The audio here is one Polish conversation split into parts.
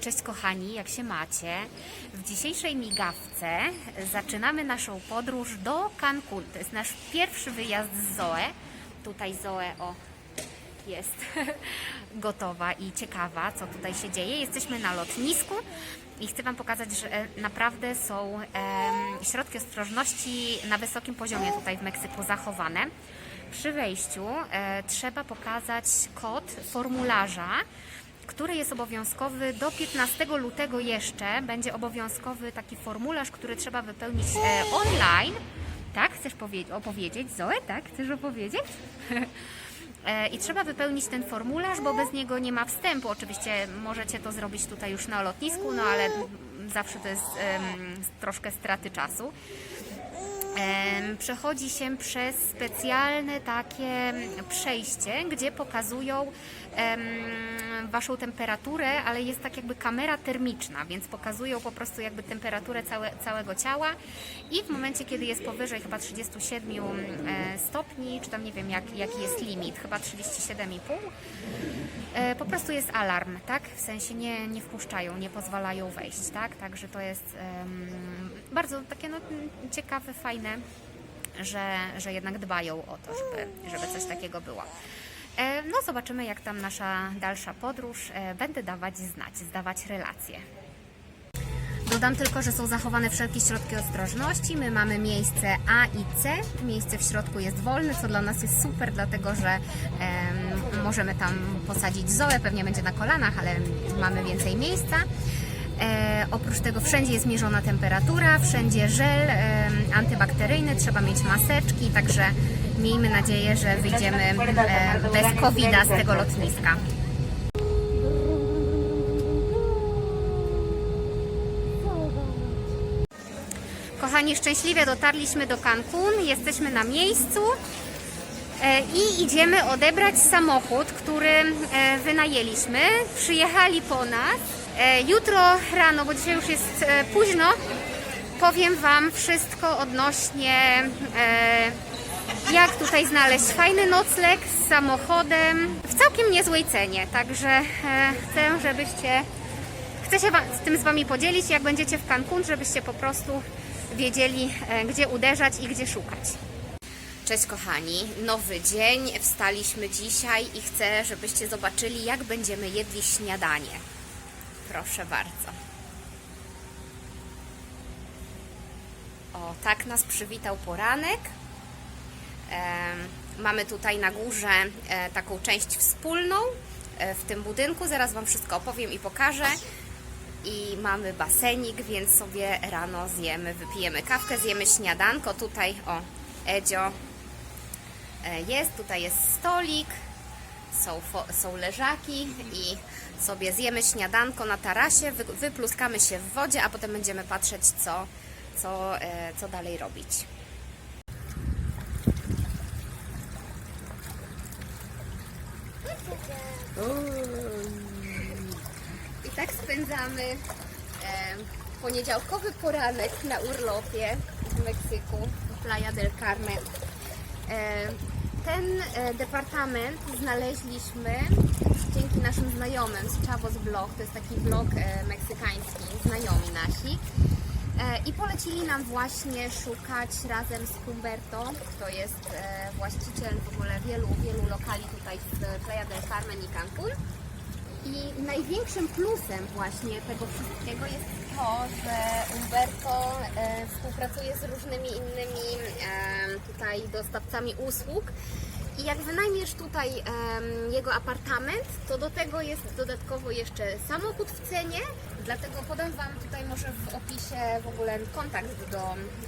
Cześć kochani, jak się macie? W dzisiejszej migawce zaczynamy naszą podróż do Cancun. To jest nasz pierwszy wyjazd z Zoe. Tutaj Zoe, o, jest gotowa i ciekawa, co tutaj się dzieje. Jesteśmy na lotnisku i chcę Wam pokazać, że e, naprawdę są środki ostrożności na wysokim poziomie tutaj w Meksyku zachowane. Przy wejściu e, trzeba pokazać kod formularza, który jest obowiązkowy do 15 lutego jeszcze. Będzie obowiązkowy taki formularz, który trzeba wypełnić e, online. Tak? Chcesz powie- opowiedzieć, Zoe? Tak? Chcesz opowiedzieć? E, I trzeba wypełnić ten formularz, bo bez niego nie ma wstępu. Oczywiście możecie to zrobić tutaj już na lotnisku, no ale zawsze to jest troszkę straty czasu. Przechodzi się przez specjalne takie przejście, gdzie pokazują waszą temperaturę, ale jest tak jakby kamera termiczna, więc pokazują po prostu jakby temperaturę całe, całego ciała i w momencie, kiedy jest powyżej chyba 37 e, stopni, czy tam nie wiem jak, jaki jest limit, chyba 37,5, e, po prostu jest alarm, tak? W sensie nie, nie wpuszczają, nie pozwalają wejść, tak? Także to jest bardzo takie no, ciekawe, fajne, że, że jednak dbają o to, żeby, żeby coś takiego było. E, No zobaczymy, jak tam nasza dalsza podróż. E, Będę dawać znać, zdawać relacje. Dodam tylko, że są zachowane wszelkie środki ostrożności. My mamy miejsce A i C. Miejsce w środku jest wolne, co dla nas jest super, dlatego że em, możemy tam posadzić Zoe, pewnie będzie na kolanach, ale mamy więcej miejsca. E, oprócz tego wszędzie jest mierzona temperatura, wszędzie żel em, antybakteryjny, trzeba mieć maseczki, także miejmy nadzieję, że wyjdziemy e, bez covid z tego lotniska. Kochani, szczęśliwie dotarliśmy do Cancun, jesteśmy na miejscu e, i idziemy odebrać samochód, który e, wynajęliśmy. Przyjechali po nas. E, Jutro rano, bo dzisiaj już jest e, późno, powiem Wam wszystko odnośnie e, jak tutaj znaleźć fajny nocleg z samochodem w całkiem niezłej cenie. Także chcę, żebyście Chcę się z tym z Wami podzielić, jak będziecie w Cancun, żebyście po prostu wiedzieli, gdzie uderzać i gdzie szukać. Cześć kochani, nowy dzień, wstaliśmy dzisiaj i chcę, żebyście zobaczyli, jak będziemy jedli śniadanie. Proszę bardzo. O, tak nas przywitał poranek. Mamy tutaj na górze e, taką część wspólną e, w tym budynku. Zaraz Wam wszystko opowiem i pokażę. I mamy basenik, więc sobie rano zjemy, wypijemy kawkę, zjemy śniadanko. Tutaj, o, Edzio e, jest, tutaj jest stolik, są, są leżaki i sobie zjemy śniadanko na tarasie, wy, wypluskamy się w wodzie, a potem będziemy patrzeć, co, co, e, co dalej robić. I tak spędzamy e, poniedziałkowy poranek na urlopie w Meksyku, w Playa del Carmen. E, ten e, departament znaleźliśmy dzięki naszym znajomym z Chavos Blog, to jest taki blog e, meksykański, znajomi nasi. E, I polecili nam właśnie szukać razem z Humberto, to jest właściciel w ogóle wielu, wielu lokali tutaj w Playa del Carmen i Cancun. I największym plusem właśnie tego wszystkiego jest to, że Umberto e, współpracuje z różnymi innymi e, tutaj dostawcami usług. I jak wynajmiesz tutaj em, jego apartament, to do tego jest dodatkowo jeszcze samochód w cenie. Dlatego podam Wam tutaj może w opisie w ogóle kontakt do,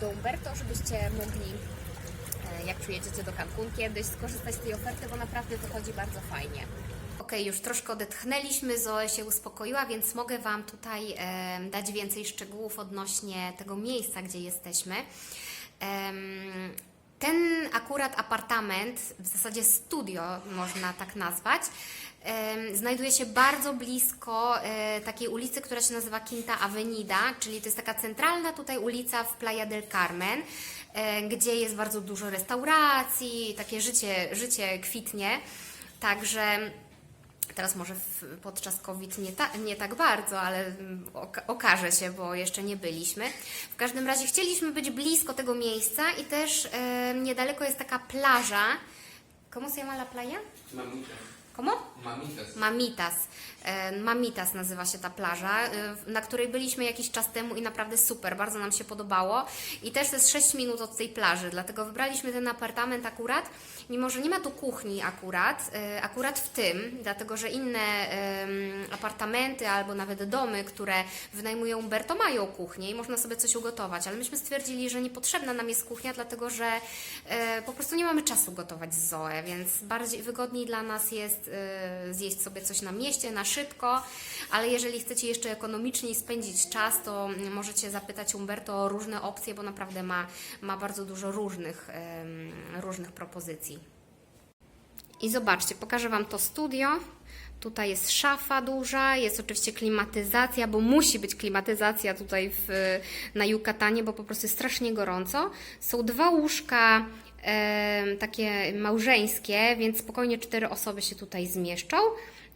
do Umberto, żebyście mogli e, jak przyjedziecie do Cancun kiedyś, skorzystać z tej oferty, bo naprawdę wychodzi bardzo fajnie. Już troszkę odetchnęliśmy, Zoe się uspokoiła, więc mogę Wam tutaj dać więcej szczegółów odnośnie tego miejsca, gdzie jesteśmy. Ten akurat apartament, w zasadzie studio można tak nazwać, znajduje się bardzo blisko e, takiej ulicy, która się nazywa Quinta Avenida, czyli to jest taka centralna tutaj ulica w Playa del Carmen, e, gdzie jest bardzo dużo restauracji, takie życie, życie kwitnie. Także Teraz może w, podczas COVID nie, ta, nie tak bardzo, ale mm, oka, okaże się, bo jeszcze nie byliśmy. W każdym razie chcieliśmy być blisko tego miejsca i też e, niedaleko jest taka plaża. ¿Cómo se llama la playa? Mamitas. ¿Cómo? Mamitas. Mamitas. E, Mamitas nazywa się ta plaża, e, na której byliśmy jakiś czas temu i naprawdę super, bardzo nam się podobało. I też to jest 6 minut od tej plaży, dlatego wybraliśmy ten apartament akurat, mimo że nie ma tu kuchni akurat, e, akurat w tym, dlatego że inne apartamenty albo nawet domy, które wynajmuje Umberto mają kuchnię i można sobie coś ugotować, ale myśmy stwierdzili, że niepotrzebna nam jest kuchnia, dlatego że e, po prostu nie mamy czasu gotować z Zoe, więc bardziej wygodniej dla nas jest e, zjeść sobie coś na mieście, na szybko, ale jeżeli chcecie jeszcze ekonomiczniej spędzić czas, to możecie zapytać Umberto o różne opcje, bo naprawdę ma, ma bardzo dużo różnych, różnych propozycji. I zobaczcie, pokażę Wam to studio. Tutaj jest szafa duża, jest oczywiście klimatyzacja, bo musi być klimatyzacja tutaj w, na Yucatanie, bo po prostu jest strasznie gorąco. Są dwa łóżka em, takie małżeńskie, więc spokojnie cztery osoby się tutaj zmieszczą.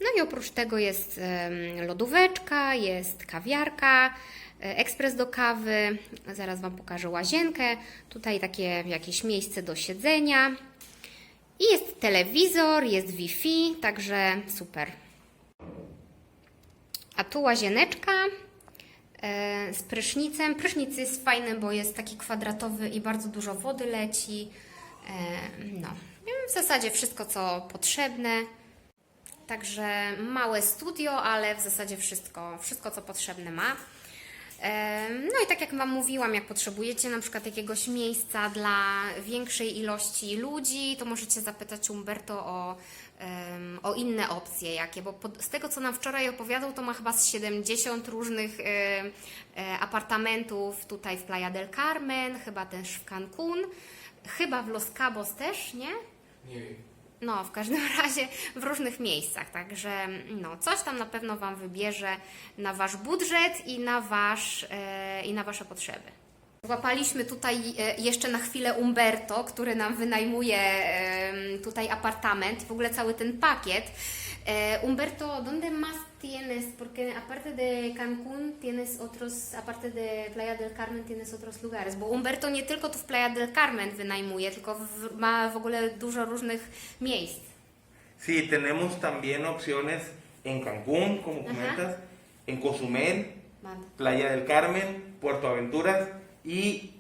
No i oprócz tego jest em, lodóweczka, jest kawiarka, e, ekspres do kawy. Zaraz Wam pokażę łazienkę. Tutaj takie jakieś miejsce do siedzenia. I jest telewizor, jest Wi-Fi, także super. A tu łazieneczka e, z prysznicem. Prysznic jest fajny, bo jest taki kwadratowy i bardzo dużo wody leci. E, no, w zasadzie wszystko, co potrzebne. Także małe studio, ale w zasadzie wszystko, wszystko co potrzebne ma. No i tak jak Wam mówiłam, jak potrzebujecie na przykład jakiegoś miejsca dla większej ilości ludzi, to możecie zapytać Umberto o, o inne opcje jakie, bo z tego co nam wczoraj opowiadał, to ma chyba z 70 różnych e, apartamentów tutaj w Playa del Carmen, chyba też w Cancun, chyba w Los Cabos też, nie? Nie wiem. No, w każdym razie w różnych miejscach, także no, coś tam na pewno Wam wybierze na Wasz budżet i na, wasz, e, i na Wasze potrzeby. Złapaliśmy tutaj e, jeszcze na chwilę Umberto, który nam wynajmuje tutaj apartament, w ogóle cały ten pakiet. E, Umberto, ¿dónde más tienes? Porque aparte de Cancún tienes otros, aparte de Playa del Carmen tienes otros lugares, bo Umberto nie tylko tu w Playa del Carmen wynajmuje, tylko w, ma w ogóle dużo różnych miejsc. Sí, tenemos también opciones en Cancún, como comentas, en Cozumel. Playa del Carmen, Puerto Aventuras y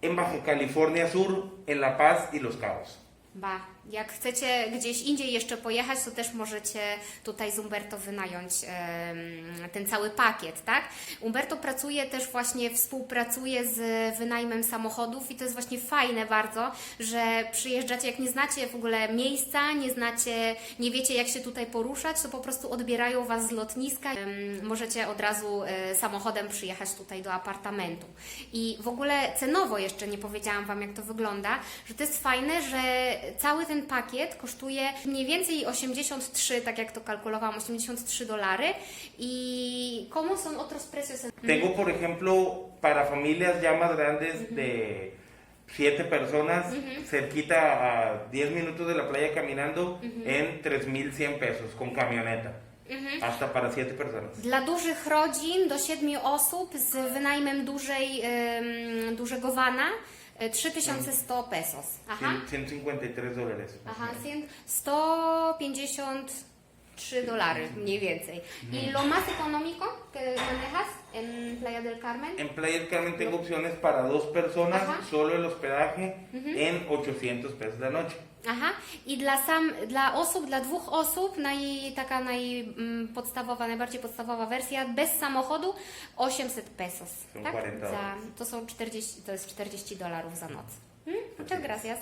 en Baja California Sur, en La Paz y Los Cabos. Jak chcecie gdzieś indziej jeszcze pojechać, to też możecie tutaj z Umberto wynająć ten cały pakiet, tak? Umberto pracuje też właśnie, współpracuje z wynajmem samochodów i to jest właśnie fajne bardzo, że przyjeżdżacie, jak nie znacie w ogóle miejsca, nie znacie, nie wiecie jak się tutaj poruszać, to po prostu odbierają Was z lotniska. Możecie od razu e, samochodem przyjechać tutaj do apartamentu. I w ogóle cenowo jeszcze nie powiedziałam Wam, jak to wygląda, że to jest fajne, że cały ten pakiet kosztuje mniej więcej 83, tak jak to kalkulowałam, 83 dolary. I ¿cómo son otros precios? en- Tengo, por ejemplo, para familias ya más grandes de siete personas, cerquita a 10 minutos de la playa caminando, en 3.100 pesos con camioneta. Hasta para siete personas. Dla dużych rodzin do 7 osób z wynajmem dużej, em, dużego vana e, 3100 pesos. Aha. 153 dólares. Aha, 153 dolary mniej więcej. ¿Y lo más económico que manejas en Playa del Carmen? En Playa del Carmen tengo opciones para dos personas, Ajá. solo el hospedaje en 800 pesos la noche. Aha. I dla, sam, dla osób, dla dwóch osób, naj, taka najpodstawowa, najbardziej podstawowa wersja, bez samochodu 800 pesos. Są Tak? 40 Za, to są 40, to jest 40 dolarów za noc. Hmm? Muchas gracias.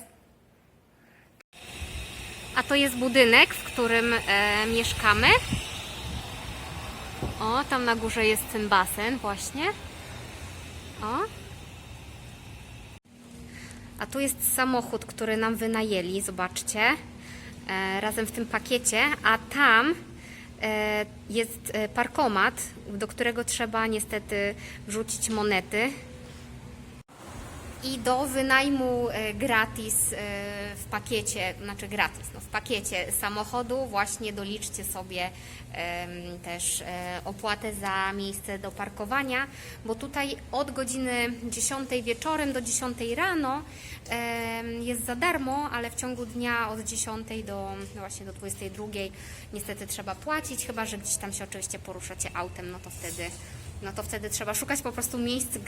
A to jest budynek, w którym e, mieszkamy. O, tam na górze jest ten basen właśnie. O. A tu jest samochód, który nam wynajęli, zobaczcie, e, razem w tym pakiecie, a tam e, jest e, parkomat, do którego trzeba niestety wrzucić monety. I do wynajmu e, gratis e, w pakiecie, znaczy gratis, no w pakiecie samochodu. Właśnie doliczcie sobie też e, opłatę za miejsce do parkowania, bo tutaj od godziny 10 wieczorem do 10 rano jest za darmo, ale w ciągu dnia od 10 do no właśnie do 22 niestety trzeba płacić, chyba że gdzieś tam się oczywiście poruszacie autem, no to wtedy no to wtedy trzeba szukać po prostu miejsc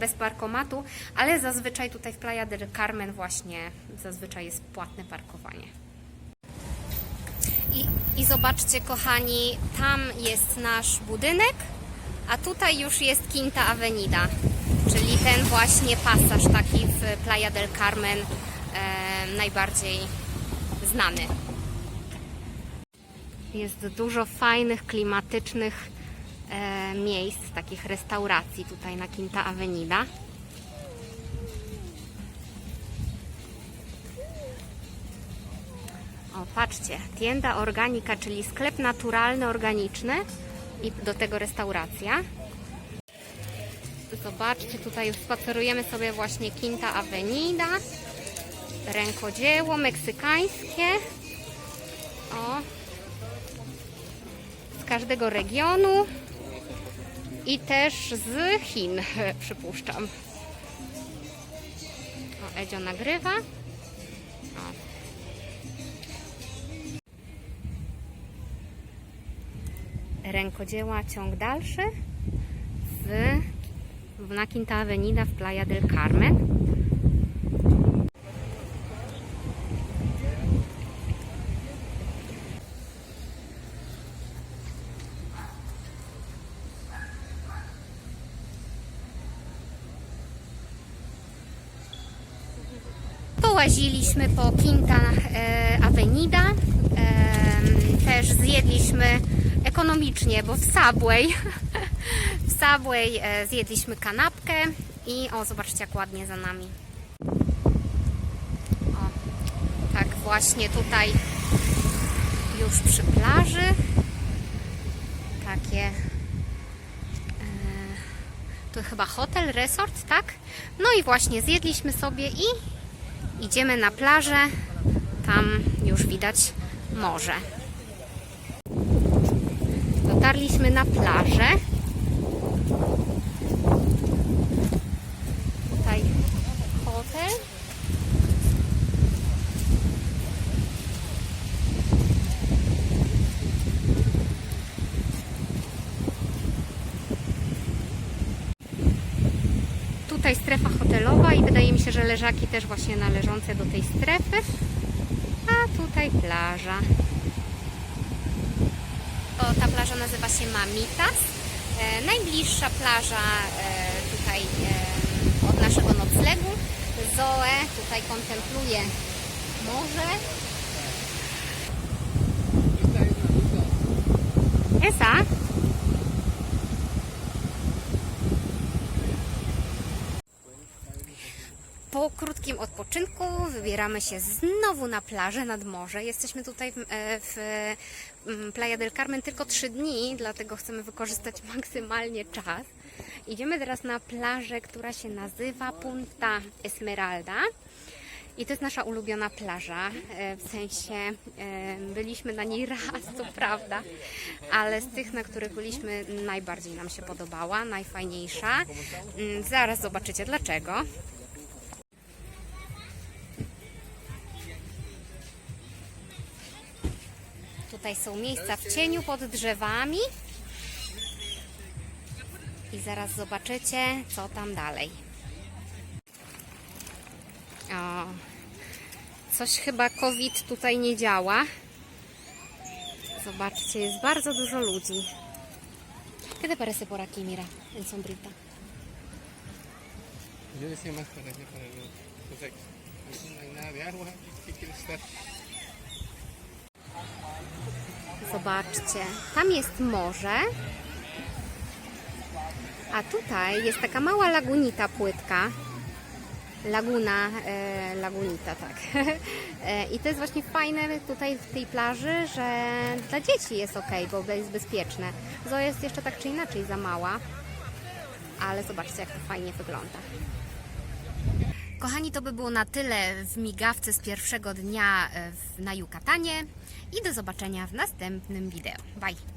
bez parkomatu, ale zazwyczaj tutaj w Playa del Carmen właśnie zazwyczaj jest płatne parkowanie. I, I zobaczcie kochani, tam jest nasz budynek, a tutaj już jest Quinta Avenida, czyli ten właśnie pasaż taki w Playa del Carmen e, najbardziej znany. Jest dużo fajnych, klimatycznych miejsc, takich restauracji tutaj na Quinta Avenida. O, patrzcie, tienda organika, czyli sklep naturalny, organiczny i do tego restauracja. Zobaczcie, tutaj spacerujemy sobie właśnie Quinta Avenida, rękodzieło meksykańskie. O, z każdego regionu i też z Chin, przypuszczam. O, Edzio nagrywa. Rękodzieła ciąg dalszy w na Quinta Avenida w Playa del Carmen. Połaziliśmy po Quinta e, Avenida. Em, też zjedliśmy ekonomicznie, bo w Subway, w Subway e, zjedliśmy kanapkę i o, zobaczcie jak ładnie za nami. O, tak właśnie tutaj już przy plaży. Takie e, to chyba hotel, resort, tak? No i właśnie zjedliśmy sobie i idziemy na plażę. Tam już widać morze. Dotarliśmy na plażę. Tutaj hotel. Tutaj strefa hotelowa i wydaje mi się, że leżaki też właśnie należące do tej strefy. A tutaj plaża. O, ta plaża nazywa się Mamitas. E, najbliższa plaża e, tutaj e, od naszego noclegu. Zoe tutaj kontempluje morze. Esa? Po krótkim odpoczynku wybieramy się znowu na plażę nad morze. Jesteśmy tutaj w, e, w mm, Playa del Carmen tylko 3 dni, dlatego chcemy wykorzystać maksymalnie czas. Idziemy teraz na plażę, która się nazywa Punta Esmeralda. I to jest nasza ulubiona plaża, e, w sensie e, byliśmy na niej raz, co prawda, ale z tych, na których byliśmy, najbardziej nam się podobała, najfajniejsza. Mm, Zaraz zobaczycie dlaczego. Tutaj są miejsca w cieniu pod drzewami. I zaraz zobaczycie, co tam dalej. O, coś chyba COVID tutaj nie działa. Zobaczcie, jest bardzo dużo ludzi. ¿Qué te parece por aquí, mira, en sombrita? Yo decía más para allá, para no hay nada de agua. ¿Qué quieres estar? Zobaczcie, tam jest morze, a tutaj jest taka mała lagunita płytka. Laguna, e, lagunita, tak. E, I to jest właśnie fajne tutaj w tej plaży, że dla dzieci jest ok, bo jest bezpieczne. Zoe jest jeszcze tak czy inaczej za mała, ale zobaczcie jak to fajnie wygląda. Kochani, to by było na tyle w migawce z pierwszego dnia e, na Yucatanie i do zobaczenia w następnym wideo. Bye!